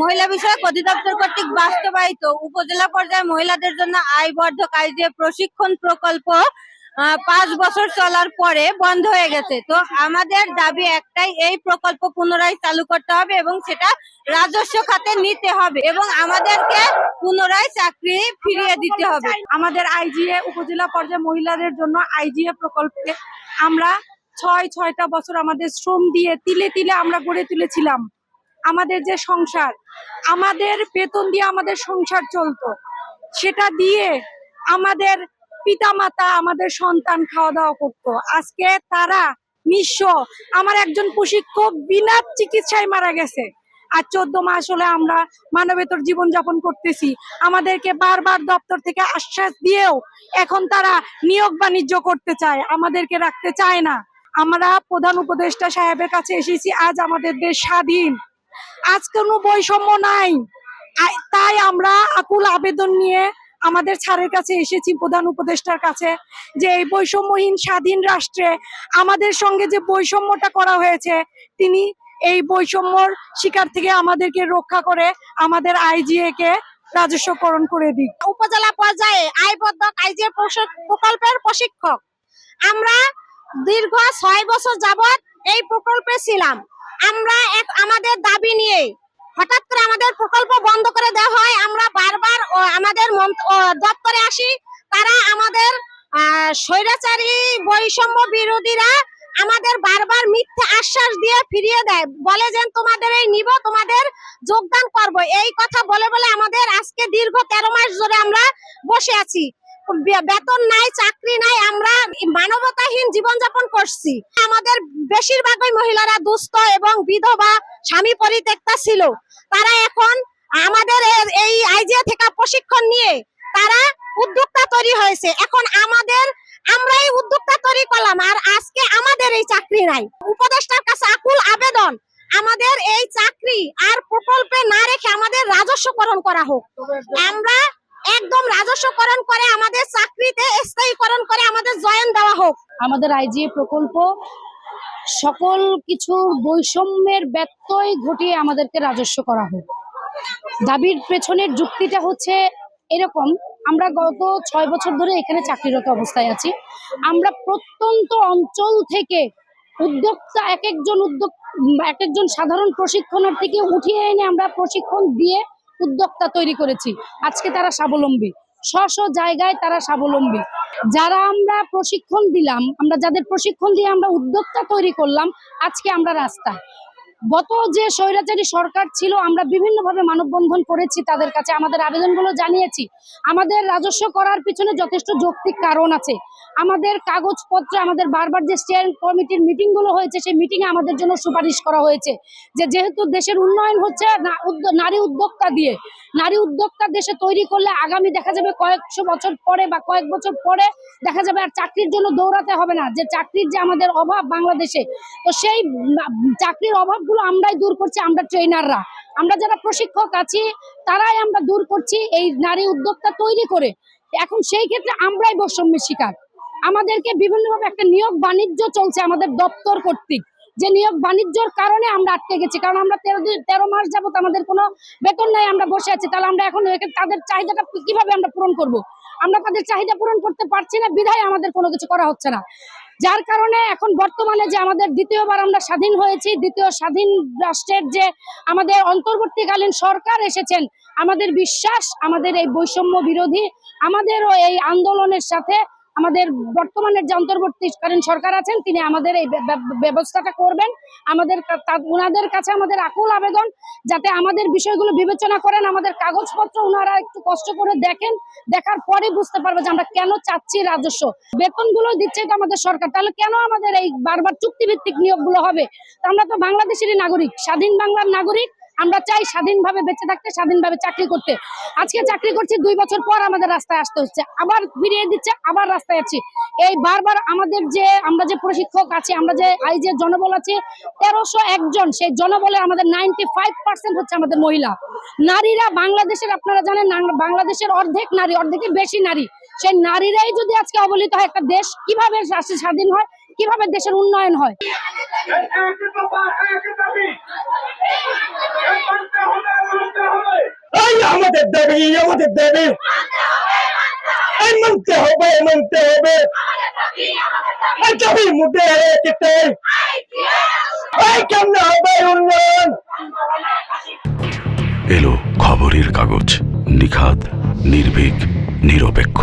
মহিলা বিষয়ক অধিদপ্তর কর্তৃক বাস্তবায়িত উপজেলা পর্যায়ে মহিলাদের জন্য আয়বর্ধক আইজে প্রশিক্ষণ প্রকল্প পাঁচ বছর চলার পরে বন্ধ হয়ে গেছে। তো আমাদের দাবি একটাই, এই প্রকল্প পুনরায় চালু করতে হবে এবং সেটা রাজস্ব খাতে নিতে হবে এবং আমাদেরকে পুনরায় চাকরি ফিরিয়ে দিতে হবে। আমাদের আইজিএ উপজেলা পর্যায়ে মহিলাদের জন্য আইজিএ প্রকল্পে আমরা ছয়, ছয়টা বছর আমাদের শ্রম দিয়ে তিলে তিলে আমরা গড়ে তুলেছিলাম। আমাদের যে সংসার, আমাদের বেতন দিয়ে আমাদের সংসার চলতো। সেটা দিয়ে আমাদের পিতামাতা আমাদের সন্তান খাওয়া দাওয়া করতো। আজকে তারা নিঃস্ব। আমার একজন প্রশিক্ষক বিনা চিকিৎসায় মারা গেছে। আর চোদ্দ মাস হলে আমরা মানবেতর জীবন যাপন করতেছি। আমাদেরকে বারবার দপ্তর থেকে আশ্বাস দিয়েও এখন তারা নিয়োগ বাণিজ্য করতে চায়। আমাদেরকে রাখতে চায় না। আমরা প্রধান উপদেষ্টা সাহেবের কাছে এসেছি, আজ আমাদের দেশ স্বাধীন। আজ কোনো বৈষম্য নাই। তাই আমরা আকুল আবেদন নিয়ে আমাদের ছাড়ের কাছে এসেছি, প্রধান উপদেষ্টার কাছে, যে এই বৈষম্যহীন স্বাধীন রাষ্ট্রে আমাদের সঙ্গে যে বৈষম্যটা করা হয়েছে, তিনি এই বৈষম্যর শিকার থেকে আমাদেরকে রক্ষা করে আমাদের আইজিএ কে রাজস্বকরণ করে দিক। উপজেলা পর্যায়ে আয়বদ্ধ আইজে প্রকল্পের প্রশিক্ষক। আমরা দীর্ঘ ছয় বছর যাবত এই প্রকল্পে ছিলাম। আমরা এক, আমাদের দাবি নিয়ে হঠাৎ করে আমাদের প্রকল্প বন্ধ করে দেওয়া হয়। আমরা বারবার আমাদের দপ্তরে আসি। তারা আমাদের স্বৈরাচারী, বৈষম্য বিরোধীরা আমাদের বারবার মিথ্যা আশ্বাস দিয়ে ফিরিয়ে দেয়। বলে যে, তোমাদের এই নিব, তোমাদের যোগদান করব। এই কথা বলে বলে আমাদের আজকে দীর্ঘ তেরো মাস ধরে আমরা বসে আছি। বেতন নাই, চাকরি নাই, আমরা মানবতাহীন জীবনযাপন করছি। আমাদের বেশিরভাগই মহিলারা দুস্থ এবং বিধবা, স্বামী পরিত্যক্তা ছিল। তারা এখন আমাদের এই আইজিয়া থেকে প্রশিক্ষণ নিয়ে তারা উদ্যোক্তা তৈরি হয়েছে। এখন আমাদের, আমরাই উদ্যোক্তা তৈরি করলাম, আর আজকে আমাদের এই চাকরি নাই। উপদেষ্টার কাছে আকুল আবেদন, আমাদের এই চাকরি আর প্রকল্পে না রেখে আমাদের রাজস্বকরণ করা হোক। আমরা একদম রাজস্বকরণ করে আমাদের চাকরিতে, স্থায়ীকরণ করে আমাদের জয়েন দেওয়া হোক। আমাদের আইজিএ প্রকল্প সকল কিছুর বৈষম্যের ব্যত্যয় ঘটিয়ে আমাদেরকে রাজস্ব করা হোক। দাবির পেছনের যুক্তিটা হচ্ছে এরকম, আমরা গত ছয় বছর ধরে এখানে চাকরিরত অবস্থায় আছি। আমরা প্রত্যন্ত অঞ্চল থেকে উদ্যোক্তা, এক একজন উদ্যোগ এক একজন সাধারণ প্রশিক্ষণার্থীকে উঠিয়ে এনে আমরা প্রশিক্ষণ দিয়ে উদ্যোক্তা তৈরি করেছি। আজকে তারা স্বাবলম্বী। স্ব স্ব জায়গায় তারা স্বাবলম্বী। যারা আমরা প্রশিক্ষণ দিলাম, আমরা যাদের প্রশিক্ষণ দিয়ে আমরা উদ্যোক্তা তৈরি করলাম, আজকে আমরা রাস্তায়। গত যে স্বৈরাচারী সরকার ছিল, আমরা বিভিন্নভাবে মানববন্ধন করেছি তাদের কাছে। আমাদের আবেদনগুলো জানিয়েছি। আমাদের রাজস্ব করার পিছনে যথেষ্ট যৌক্তিক কারণ আছে। আমাদের কাগজপত্র আমাদের বারবার যে স্টিয়ারিং কমিটির মিটিংগুলো হয়েছে, সেই মিটিংয়ে আমাদের জন্য সুপারিশ করা হয়েছে। যে যেহেতু দেশের উন্নয়ন হচ্ছে নারী উদ্যোক্তা দিয়ে। নারী উদ্যোক্তা দেশে তৈরি করলে আগামী দেখা যাবে কয়েকশো বছর পরে বা কয়েক বছর পরে দেখা যাবে আর চাকরির জন্য দৌড়াতে হবে না। যে চাকরির যে আমাদের অভাব বাংলাদেশে, তো সেই চাকরির চাকরির অভাবগুলো আমরাই দূর করছি, আমরা ট্রেনাররা আমরা যারা প্রশিক্ষক আছি, তারাই আমরা দূর করছি এই নারী উদ্যোক্তা তৈরি করে। এখন সেই ক্ষেত্রে আমরাই বৈষম্যের শিকার। আমাদেরকে বিভিন্নভাবে একটা নিয়োগ বাণিজ্য চলছে আমাদের দপ্তর কর্তৃক। যে নিয়োগ বাণিজ্যর কারণে আমরা আটকে গেছি, কারণ আমরা তেরো দিন, তেরো মাস যাবত আমাদের কোনো বেতন নাই, আমরা বসে আছি। তাহলে আমরা এখন তাদের চাহিদাটা কীভাবে আমরা পূরণ করব। আমরা তাদের চাহিদা পূরণ করতে পারছি না, বিধায় আমাদের কোনো কিছু করা হচ্ছে না। যার কারণে এখন বর্তমানে যে আমাদের দ্বিতীয়বার আমরা স্বাধীন হয়েছি, দ্বিতীয় স্বাধীন রাষ্ট্রের যে আমাদের অন্তর্বর্তীকালীন সরকার এসেছেন, আমাদের বিশ্বাস, আমাদের এই বৈষম্য বিরোধী, আমাদেরও এই আন্দোলনের সাথে আমাদের বর্তমানের যে অন্তর্বর্তীকালীন সরকার আছেন, তিনি আমাদের এই ব্য- ব্য- ব্যবস্থাটা করবেন। আমাদের ওনাদের কাছে আমাদের আকুল আবেদন যাতে আমাদের বিষয়গুলো বিবেচনা করেন, আমাদের কাগজপত্র ওনারা একটু কষ্ট করে দেখেন, দেখার পরে বুঝতে পারবে যে আমরা কেন চাচ্ছি রাজস্ব। বেতনগুলো দিচ্ছে তো আমাদের সরকার, তাহলে কেন আমাদের এই বারবার চুক্তিভিত্তিক নিয়োগগুলো হবে? আমরা তো বাংলাদেশেরই নাগরিক, স্বাধীন বাংলার নাগরিক আমরা চাই স্বাধীনভাবে বেঁচে থাকতে, স্বাধীনভাবে চাকরি করতে। আজকে চাকরি করছি, দুই বছর পর আমাদের রাস্তায় আসতে হচ্ছে। আবার ফিরিয়ে দিচ্ছে, আবার রাস্তায় আছি এই বারবার আমাদের যে, আমরা যে প্রশিক্ষক আছি, আমরা যে আই যে জনবল আছে, তেরোশো একজন সেই জনবলে আমাদের নাইনটি ফাইভ পার্সেন্ট হচ্ছে আমাদের মহিলা। নারীরা বাংলাদেশের, আপনারা জানেন বাংলাদেশের অর্ধেক নারী, অর্ধেকের বেশি নারী। সেই নারীরাই যদি আজকে অবলিত হয়, একটা দেশ কীভাবে স্বাধীন হয়? কীভাবে দেশের উন্নয়ন হয়? এক দফা এক দাবি এই মানতে আমাদের দাবি। আমাদের দাবি মানতে হবে মানতে হবে। এই দাবির মধ্যে কেমনে হবে উন্নয়ন? এলো খবরের কাগজ নিখাত নির্ভীক নিরপেক্ষ।